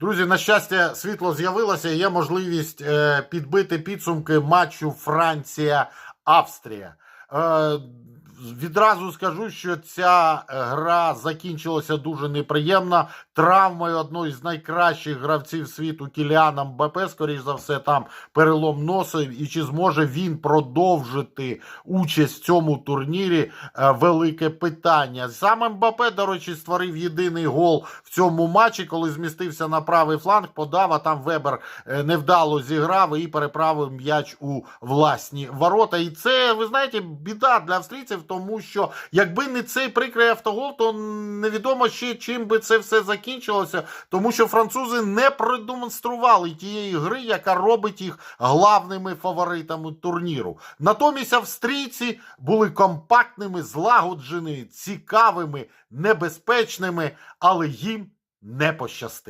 Друзі, на щастя, світло з'явилося. Є можливість е, підбити підсумки матчу Франція-Австрія. Е, відразу скажу, що ця гра закінчилася дуже неприємно. Травмою одної з найкращих гравців світу Кіліана Мбапе, скоріш за все, там перелом носа. І чи зможе він продовжити участь в цьому турнірі? Е, велике питання. Саме Мбапе, до речі, створив єдиний гол в цьому матчі, коли змістився на правий фланг, подав, а там Вебер е, невдало зіграв і переправив м'яч у власні ворота. І це, ви знаєте, біда для австрійців, тому що якби не цей прикрий автогол, то невідомо ще чим би це все закінчилося, тому що французи не продемонстрували тієї гри, яка робить їх главними фаворитами турніру. Натомість австрійці були компактними, злагодженими, цікавими, небезпечними, але їм не пощастило.